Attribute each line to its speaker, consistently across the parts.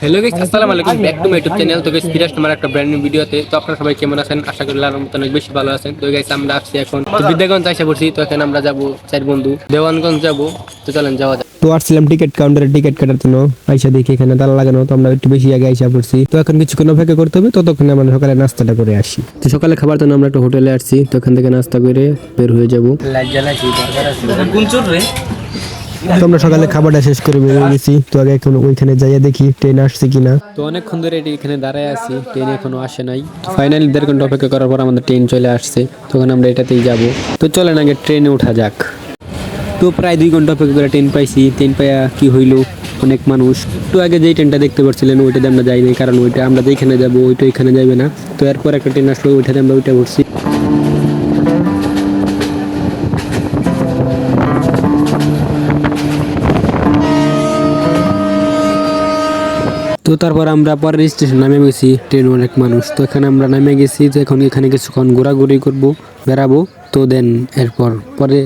Speaker 1: Hello guys আসসালামু আলাইকুম back to my YouTube channel তো গাইস ফিরে আসলাম আমার একটা ব্র্যান্ড নিউ ভিডিওতে তো আপনারা সবাই কেমন আছেন? আশা করি আল্লাহর অনেক বেশি ভালো আছেন। তো আমরা আসছি এখন বিদ্যাগঞ্জ পড়ছি। তো এখানে আমরা যাব চার বন্ধু দেওয়ানগঞ্জ যাব। তো চলেন, যাওয়া যাক।
Speaker 2: তো আসছিলাম টিকিট কাউন্টারে টিকিট কাটার জন্য। আইসা দেখি এখানে তালা লাগানো তো আমরা একটু বেশি আগে আইসা পড়ছি। তো এখন কিছুক্ষণ অপেক্ষা করতে হবে ততক্ষণে আমরা সকালে নাস্তাটা করে আসি। তো সকালে খাবার জন্য আমরা একটা হোটেলে আসছি তো এখান থেকে নাস্তা করে বের হয়ে যাব। তো আমরা সকালে খাবারটা শেষ করে বেরিয়ে গেছি তো আগে এখন ওইখানে যাইয়া দেখি ট্রেন আসছে কিনা।
Speaker 1: তো অনেকক্ষণ ধরে এটি এখানে দাঁড়ায় আছি ট্রেন এখনও আসে নাই। ফাইনালি দেড় ঘণ্টা অপেক্ষা করার পর আমাদের ট্রেন চলে আসছে তখন আমরা এটাতেই যাব। তো চলেন আগে ট্রেনে ওঠা যাক। তো প্রায় দুই ঘণ্টা অপেক্ষা করে ট্রেন পাইছি। ট্রেন পাইয়া কি হইল? অনেক মানুষ। একটু আগে যেই ট্রেনটা দেখতে পাচ্ছিলেন ওইটাতে আমরা যাই নাই। কারণ ওইটা আমরা যেখানে যাব, ওইটা এখানে যাবে না। তো এরপর একটা ট্রেন আসলো, ওইটাতে আমরা ওইটা উঠছি তো তারপর আমরা পরের স্টেশন নামে গেছি ট্রেন অনেক মানুষ। তো এখানে আমরা নামে গেছি, তো এখন এখানে কিছুক্ষণ ঘোরাঘুরি করব, বেড়াবো। তো দেন এরপর পরে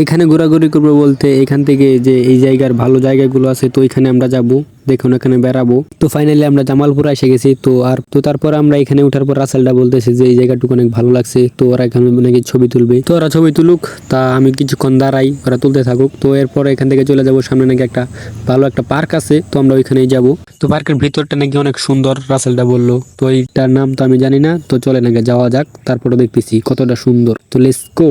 Speaker 1: এখানে ঘোরাঘুরি করব বলতে এখান থেকে যে এই জায়গার ভালো জায়গাগুলো আছে, তো এখানে আমরা যাব, দেখুন এখানে বেড়াবো। তো ফাইনালি আমরা জামালপুর এসে গেছি, তো আর, তো তারপর আমরা এখানে উঠার পর রাসেলটা বলতেছে যে এই জায়গাটুকু অনেক ভালো লাগছে, তো ওরা এখানে নাকি ছবি তুলবে। তো ওরা ছবি তুলুক, তা আমি কিছুক্ষণ দাঁড়াই, ওরা তুলতে থাকুক। তো এরপর এখান থেকে চলে যাব, সামনে নাকি একটা ভালো একটা পার্ক আছে, তো আমরা ওইখানেই যাব। তো পার্কের ভিতরটা নাকি অনেক সুন্দর রাসেলটা বলল। তো এইটার নাম তো আমি জানি না, তো চলে নাকি যাওয়া যাক তারপরে দেখতেছি কতটা সুন্দর। তো লেটস গো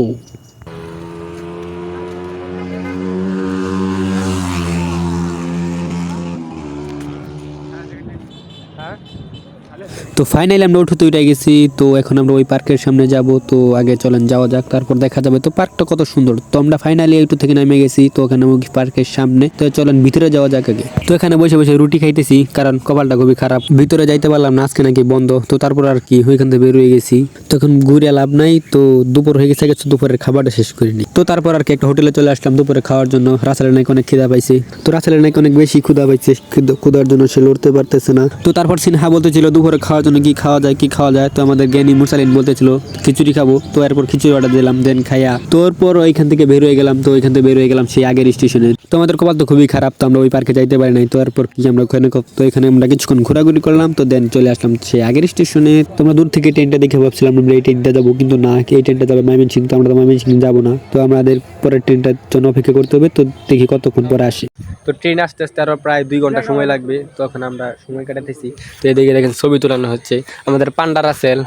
Speaker 1: তো ফাইনালি আমরা উঠে উঠে গেছি, তো এখন আমরা ওই পার্কের সামনে যাব, তো আগে চলেন যাওয়া যাক, তারপর দেখা যাবে। তো পার্কটা কত সুন্দর, তো আমরা ফাইনালি একটু থেকে নেমে গেছি, তো ওখানে পার্কের সামনে। তো চলেন ভিতরে যাওয়া যাক আগে। তো এখানে বসে বসে রুটি খাইতেছি, কারণ কপালটা খুবই খারাপ। ভিতরে যাইতে পারলাম না, আজকে নাকি বন্ধ। তো তারপর আর কি, ওইখান থেকে বের হয়ে গেছি। তো এখন ঘুরে লাভ নাই, তো দুপুর হয়ে গেছে গেছে দুপুরের খাবারটা শেষ করিনি। তো তারপর আর কি, একটা হোটেলে চলে আসলাম দুপুরে খাওয়ার জন্য। রাসেলের নাকি অনেক খিদা পাইছে। তো রাসেলের নাকি অনেক বেশি ক্ষুদা পাইছে ক্ষুদা- ক্ষুদার জন্য সে লড়তে পারতেছে না। তো তারপর সিনহা বলতেছিল, দুপুরে খাওয়ার জন্য কি খাওয়া যায়, কি খাওয়া যায়? তো আমাদের জ্ঞানী মুরসালিন বলতেছিল, খিচুড়ি খাব। তো এরপর খিচুড়ি অর্ডার দিলাম দেন খাইয়া তো এরপর ওইখান থেকে বের হয়ে গেলাম, তো ওইখান থেকে বের হয়ে গেলাম সেই আগের স্টেশনে তো আমাদের কপাল তো খুবই খারাপ, তো আমরা ওই পার্কে যাইতে পারি নাই। তো এরপর কি আমরা ওখানে তো এখানে আমরা কিছুক্ষণ ঘোরাঘুরি করলাম, তো দেন চলে আসলাম সেই আগের স্টেশনে তোমরা দূর থেকে ট্রেনটা দেখে ভাবছিলাম আমরা এই ট্রেনটা যাব, কিন্তু না এই ট্রেনটা যাবে ময়মনসিং তো আমরা তো ময়মনসিং যাব না। তো আমাদের পরের ট্রেনটার জন্য অপেক্ষা করতে হবে, তো দেখি কতক্ষণ পরে আসে। তো ট্রেন আসতে আসতে আরও প্রায় দুই ঘণ্টা সময় লাগবে, তখন আমরা সময় কাটাতেছি। তো এদিকে দেখেন ছবি তোলানো হচ্ছে আমাদের পান্ডা রাসেল।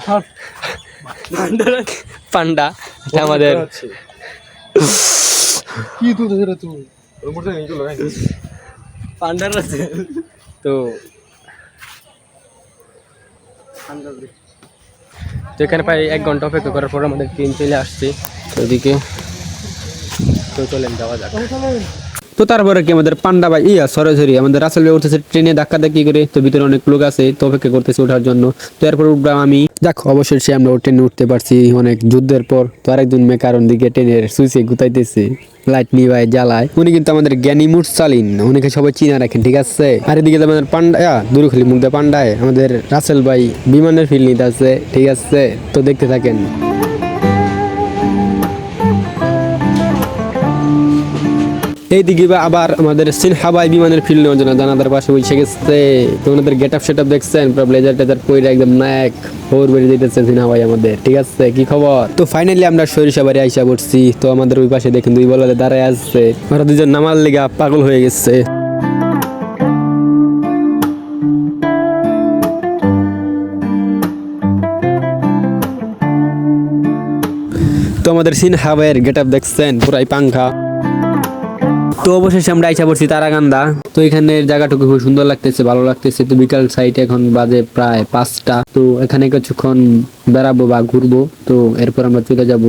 Speaker 1: পান্ডা আমাদের
Speaker 3: কি
Speaker 1: পান্ডা রাসেল? তো তো এখানে প্রায় এক ঘণ্টা অপেক্ষা করার পর আমাদের ট্রেন চলে আসছে। ওদিকে তো চলেন যাওয়া যাক। তো তারপরে কি আমাদের পান্ডা ভাই, ইয়া সরি সরি আমাদের রাসেল ভাই উঠতেছে ট্রেনে ধাক্কা ধাক্কি করে, তো ভিতরে অনেক লোক আছে, তো অপেক্ষা করতেছে ওঠার জন্য। তো এরপর উঠলাম আমি। যাক, অবশেষে আমরা ট্রেনে উঠতে পারছি অনেক যুদ্ধের পর। তো আরেকজন মেকার দিকে ট্রেনের সুইচে গুতাইতেছে, লাইট নিভায় জ্বালায়। উনি কিন্তু আমাদের জ্ঞানী মুঠ চালিন উনিকে সবাই চিনা রাখেন, ঠিক আছে? আর এদিকে আমাদের পান্ডা দূর খালি মুগ্ধা পান্ডায় আমাদের রাসেল ভাই বিমানের ফিল নিতে আছে ঠিক আছে? তো দেখতে থাকেন। এইদিকে আবার আমাদের সিনহাবাই বিমানের ফিল্ড নেওয়ার জন্য জানাদার পাশে বসে গেছে। তো ওনাদের গেট আপ সেট আপ দেখছেন, পুরো ব্লেজার টেজার পরে একদম নায়ক ফোর বেরিয়ে যেতেছে সিনহাবাই আমাদের। ঠিক আছে, কি খবর? তো ফাইনালি আমরা সরিষা বাড়ি আইসা পড়ছি। তো আমাদের ওই পাশে দেখেন দুই বলাতে দাঁড়ায় আসছে ওরা দুজন নামার লেগা পাগল হয়ে গেছে। তো আমাদের সিনহাবাইয়ের গেট আপ দেখছেন, পুরাই পাংখা। তো অবশেষে আমরা আইসা পড়ছি তারাগান্দা তো এখানে জায়গাটুকু খুব সুন্দর লাগতেছে, ভালো লাগতেছে। তো বিকাল সাইড এখন বাজে প্রায় পাঁচটা। তো এখানে কিছুক্ষণ বেড়াবো বা ঘুরবো। তো এরপর আমরা চলে যাব।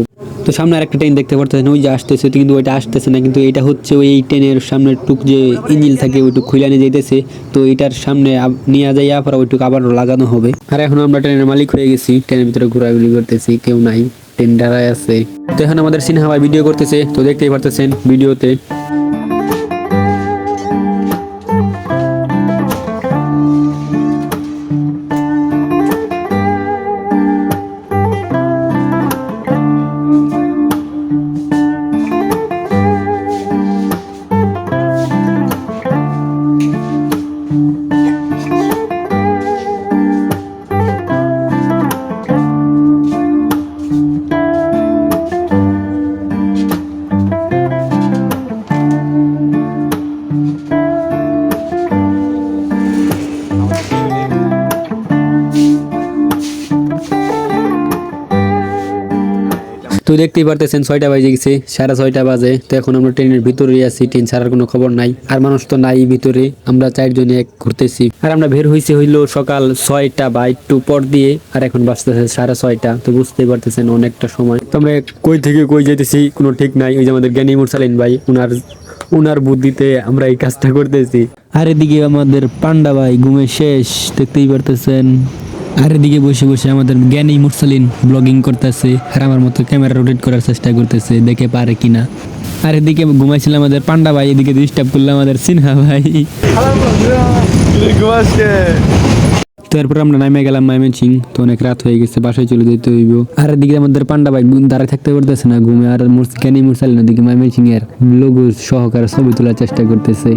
Speaker 1: তো সামনে আরেকটা ট্রেন দেখতে পারতেছেন, ওই যে আসতেছে, কিন্তু ওইটা আসতেছে না, কিন্তু এটা হচ্ছে ওই ট্রেনের সামনে টুক যে ইঞ্জিল থাকে, ওইটুক খুলে নিয়ে যাইতেছে। তো এটার সামনে নিয়ে যাইয়া পর ওইটুক আবার লাগানো হবে। আর এখন আমরা ট্রেনের মালিক হয়ে গেছি। ট্রেনের ভিতরে ঘোরাঘুরি করতেছি, কেউ নাই ট্রেন দাঁড়ায় আছে। তো এখন আমাদের সিনহাওয়ায় ভিডিও করতেছে, তো দেখতেই পারতেছেন ভিডিওতে তো দেখতেই পারতেছেন ছয়টা বাজে গেছে, সাড়ে ছয়টা বাজে। তো এখন আমরা ট্রেনের ভিতরেই আছি, ট্রেন ছাড়ার কোনো খবর নাই। আর মানুষ তো নাই ভিতরে, আমরা চারজনে এক ঘুরতেছি। আর আমরা বের হইছে হইল সকাল ছয়টা বা একটু পর দিয়ে, আর এখন বাজতেছে সাড়ে ছয়টা। তো বুঝতেই পারতেছেন অনেকটা সময়। তো আমরা কই থেকে কই যেতেছি কোনো ঠিক নাই। ওই যে আমাদের জ্ঞানী মুরসালিন ভাই, উনার উনার বুদ্ধিতে আমরা এই কাজটা করতেছি। আর এদিকে আমাদের পান্ডা ভাই ঘুমে শেষ, দেখতেই পারতেছেন। আর এদিকে বসে বসে আমাদের জ্ঞানী মুরসালিন ব্লগিং করতেছে আর আমার মতো ক্যামেরা রোটেট করার চেষ্টা করতেছে, দেখে পারে কিনা। আর এদিকে ঘুমাইছিল আমাদের পান্ডা ভাই, এদিকে ডিস্টার্ব করল আমাদের সিনহা ভাই।
Speaker 3: ঘুমাসকে
Speaker 1: তো এরপর আমরা নামে গেলাম মাইমেনসিং তো অনেক রাত হয়ে গেছে, বাসায় চলে যেতে হইব। আর এদিকে আমাদের পান্ডা ভাই দাঁড়ায় থাকতে পারতেছে না, ঘুমে। আর মুরসালিন ওদিকে মাইমেনসিং এর লোগো সহকারে ছবি তোলার চেষ্টা করতেছে।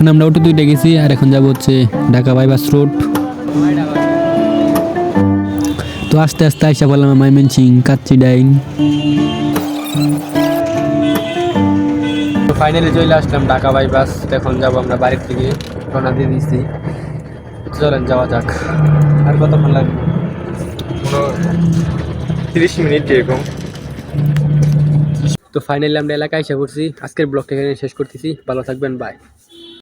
Speaker 1: এখন আমরা অটো দুইটা গেছি আর এখন যাব হচ্ছে ঢাকা বাইপাস রোড তো আস্তে আস্তে আইসা বললাম মাইমেন সিং কাচ্চি ডাইং। তো ফাইনালি চলে আসলাম ঢাকা বাইপাস এখন যাব আমরা বাড়ির থেকে রওনা দিয়ে দিচ্ছি চলেন যাওয়া যাক। আর কতক্ষণ লাগবে?
Speaker 3: তিরিশ মিনিট এরকম।
Speaker 1: তো ফাইনালি আমরা এলাকায় এসে পড়ছি। আজকের ব্লগটা এখানে শেষ করতেছি। ভালো থাকবেন বাই